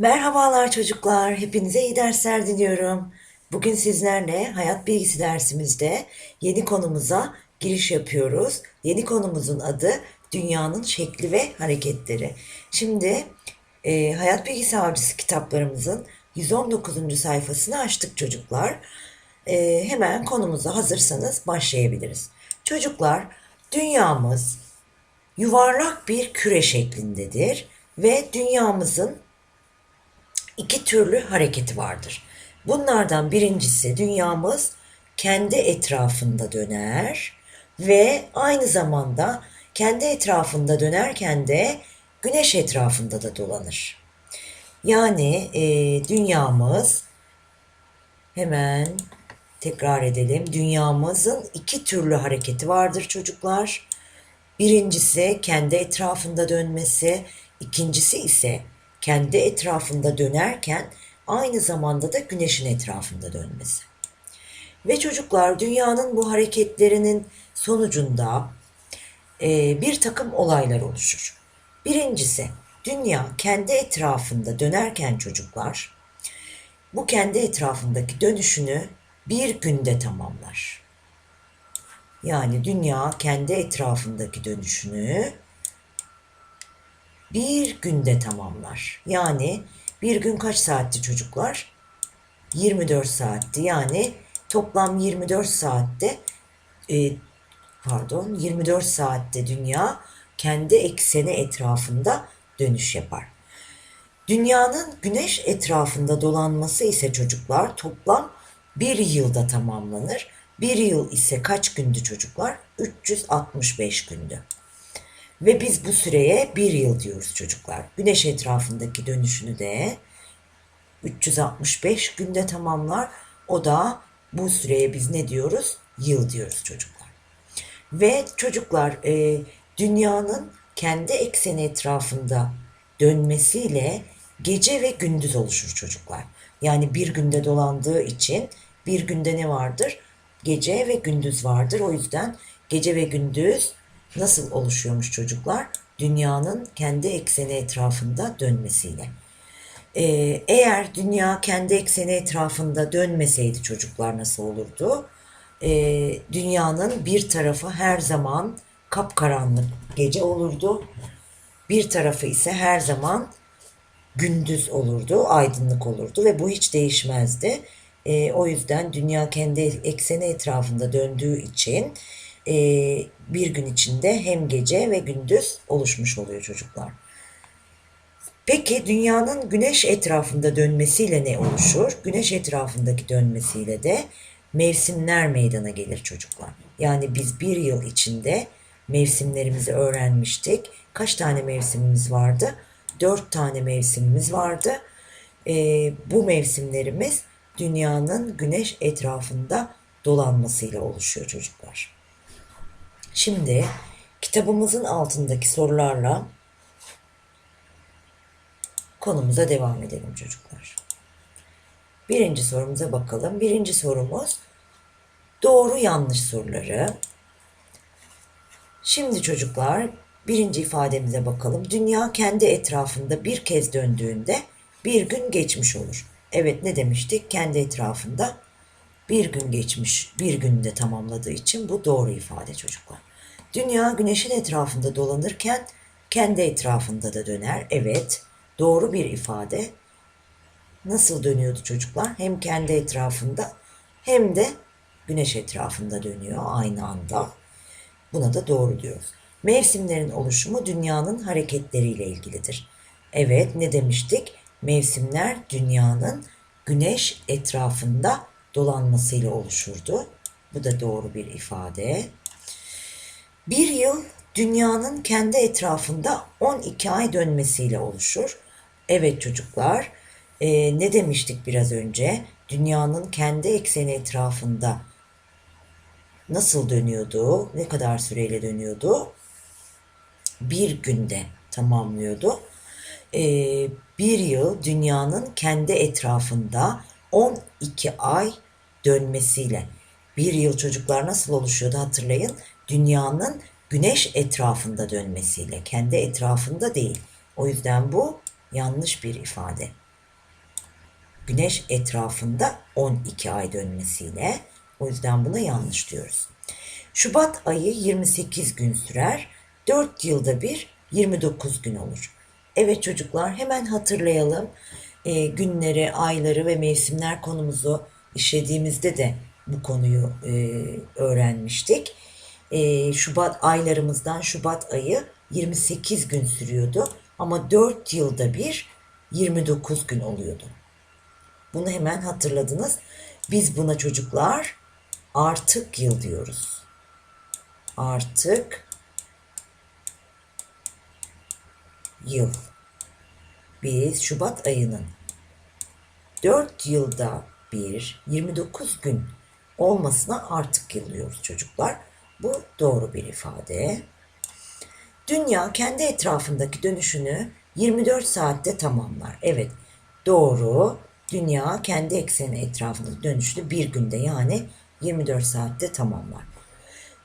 Merhabalar çocuklar, hepinize iyi dersler diliyorum. Bugün sizlerle hayat bilgisi dersimizde yeni konumuza giriş yapıyoruz. Yeni konumuzun adı Dünyanın Şekli ve Hareketleri. Şimdi e, Hayat Bilgisi Avcısı kitaplarımızın 119. sayfasını açtık çocuklar. E, hemen konumuza hazırsanız başlayabiliriz. Çocuklar, dünyamız yuvarlak bir küre şeklindedir ve dünyamızın iki türlü hareketi vardır. Bunlardan birincisi dünyamız kendi etrafında döner ve aynı zamanda kendi etrafında dönerken de güneş etrafında da dolanır. Yani e, dünyamız hemen tekrar edelim. Dünyamızın iki türlü hareketi vardır çocuklar. Birincisi kendi etrafında dönmesi, ikincisi ise kendi etrafında dönerken aynı zamanda da güneşin etrafında dönmesi. Ve çocuklar dünyanın bu hareketlerinin sonucunda e, bir takım olaylar oluşur. Birincisi dünya kendi etrafında dönerken çocuklar bu kendi etrafındaki dönüşünü bir günde tamamlar. Yani dünya kendi etrafındaki dönüşünü bir günde tamamlar. Yani bir gün kaç saatti çocuklar? 24 saatti. Yani toplam 24 saatte e, pardon 24 saatte dünya kendi ekseni etrafında dönüş yapar. Dünyanın güneş etrafında dolanması ise çocuklar toplam bir yılda tamamlanır. Bir yıl ise kaç gündü çocuklar? 365 gündü. Ve biz bu süreye bir yıl diyoruz çocuklar. Güneş etrafındaki dönüşünü de 365 günde tamamlar. O da bu süreye biz ne diyoruz? Yıl diyoruz çocuklar. Ve çocuklar e, dünyanın kendi ekseni etrafında dönmesiyle gece ve gündüz oluşur çocuklar. Yani bir günde dolandığı için bir günde ne vardır? Gece ve gündüz vardır. O yüzden gece ve gündüz nasıl oluşuyormuş çocuklar? Dünyanın kendi ekseni etrafında dönmesiyle. Ee, eğer dünya kendi ekseni etrafında dönmeseydi çocuklar nasıl olurdu? Ee, dünyanın bir tarafı her zaman kapkaranlık gece olurdu. Bir tarafı ise her zaman gündüz olurdu, aydınlık olurdu ve bu hiç değişmezdi. E, o yüzden dünya kendi ekseni etrafında döndüğü için e, bir gün içinde hem gece ve gündüz oluşmuş oluyor çocuklar. Peki dünyanın güneş etrafında dönmesiyle ne oluşur? Güneş etrafındaki dönmesiyle de mevsimler meydana gelir çocuklar. Yani biz bir yıl içinde mevsimlerimizi öğrenmiştik. Kaç tane mevsimimiz vardı? Dört tane mevsimimiz vardı. Ee, bu mevsimlerimiz dünyanın güneş etrafında dolanmasıyla oluşuyor çocuklar. Şimdi kitabımızın altındaki sorularla konumuza devam edelim çocuklar. Birinci sorumuza bakalım. Birinci sorumuz doğru yanlış soruları. Şimdi çocuklar birinci ifademize bakalım. Dünya kendi etrafında bir kez döndüğünde bir gün geçmiş olur. Evet ne demiştik? Kendi etrafında bir gün geçmiş, bir günde tamamladığı için bu doğru ifade çocuklar. Dünya güneşin etrafında dolanırken kendi etrafında da döner. Evet, doğru bir ifade. Nasıl dönüyordu çocuklar? Hem kendi etrafında hem de güneş etrafında dönüyor aynı anda. Buna da doğru diyoruz. Mevsimlerin oluşumu dünyanın hareketleriyle ilgilidir. Evet, ne demiştik? Mevsimler dünyanın güneş etrafında dolanmasıyla oluşurdu. Bu da doğru bir ifade. Bir yıl dünyanın kendi etrafında 12 ay dönmesiyle oluşur. Evet çocuklar, e, ne demiştik biraz önce? Dünyanın kendi ekseni etrafında nasıl dönüyordu? Ne kadar süreyle dönüyordu? Bir günde tamamlıyordu. E, bir yıl dünyanın kendi etrafında 12 ay dönmesiyle. Bir yıl çocuklar nasıl oluşuyordu hatırlayın. Dünyanın güneş etrafında dönmesiyle, kendi etrafında değil. O yüzden bu yanlış bir ifade. Güneş etrafında 12 ay dönmesiyle. O yüzden buna yanlış diyoruz. Şubat ayı 28 gün sürer. 4 yılda bir 29 gün olur. Evet çocuklar hemen hatırlayalım. Ee, günleri, ayları ve mevsimler konumuzu işlediğimizde de bu konuyu e, öğrenmiştik. Ee, Şubat aylarımızdan Şubat ayı 28 gün sürüyordu. Ama 4 yılda bir 29 gün oluyordu. Bunu hemen hatırladınız. Biz buna çocuklar artık yıl diyoruz. Artık yıl. Biz Şubat ayının 4 yılda bir 29 gün olmasına artık yıl diyoruz çocuklar. Bu doğru bir ifade. Dünya kendi etrafındaki dönüşünü 24 saatte tamamlar. Evet doğru. Dünya kendi ekseni etrafında dönüşünü bir günde yani 24 saatte tamamlar.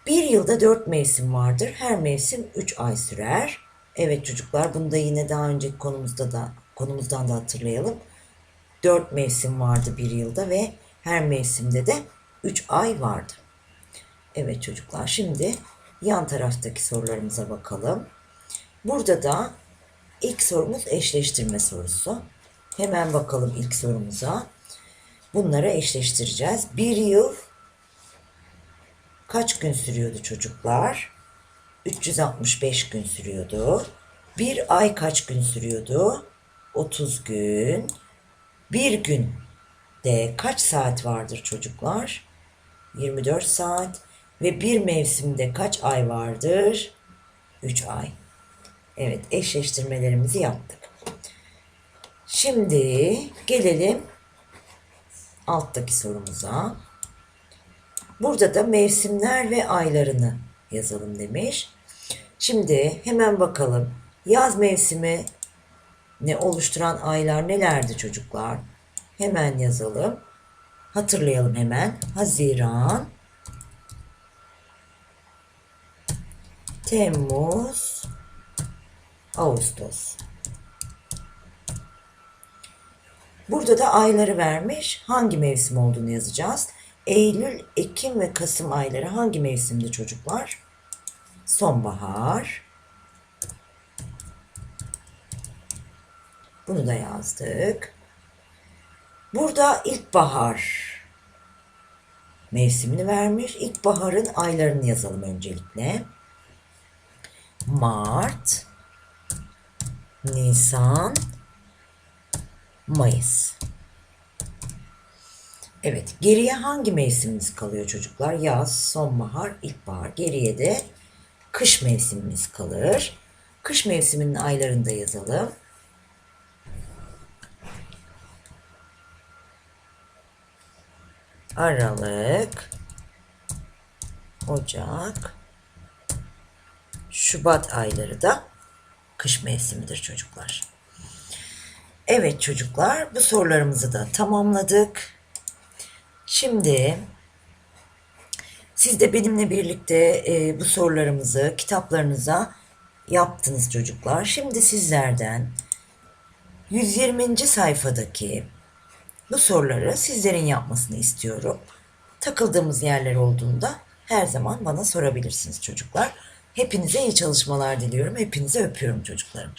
Bir yılda dört mevsim vardır. Her mevsim 3 ay sürer. Evet çocuklar bunu da yine daha önceki konumuzda da konumuzdan da hatırlayalım. Dört mevsim vardı bir yılda ve her mevsimde de 3 ay vardı. Evet çocuklar şimdi yan taraftaki sorularımıza bakalım. Burada da ilk sorumuz eşleştirme sorusu. Hemen bakalım ilk sorumuza. Bunları eşleştireceğiz. Bir yıl kaç gün sürüyordu çocuklar? 365 gün sürüyordu. Bir ay kaç gün sürüyordu? 30 gün. Bir gün de kaç saat vardır çocuklar? 24 saat. Ve bir mevsimde kaç ay vardır? 3 ay. Evet eşleştirmelerimizi yaptık. Şimdi gelelim alttaki sorumuza. Burada da mevsimler ve aylarını yazalım demiş. Şimdi hemen bakalım. Yaz mevsimi ne oluşturan aylar nelerdi çocuklar? Hemen yazalım. Hatırlayalım hemen. Haziran, Temmuz, Ağustos. Burada da ayları vermiş. Hangi mevsim olduğunu yazacağız. Eylül, Ekim ve Kasım ayları hangi mevsimde çocuklar? Sonbahar. Bunu da yazdık. Burada ilkbahar mevsimini vermiş. İlkbaharın aylarını yazalım öncelikle. Mart, Nisan, Mayıs. Evet, geriye hangi mevsimimiz kalıyor çocuklar? Yaz, sonbahar, ilkbahar. Geriye de kış mevsimimiz kalır. Kış mevsiminin aylarını da yazalım. Aralık, Ocak, Şubat ayları da kış mevsimidir çocuklar. Evet çocuklar bu sorularımızı da tamamladık. Şimdi siz de benimle birlikte e, bu sorularımızı kitaplarınıza yaptınız çocuklar. Şimdi sizlerden 120. sayfadaki bu soruları sizlerin yapmasını istiyorum. Takıldığımız yerler olduğunda her zaman bana sorabilirsiniz çocuklar. Hepinize iyi çalışmalar diliyorum. Hepinize öpüyorum çocuklarım.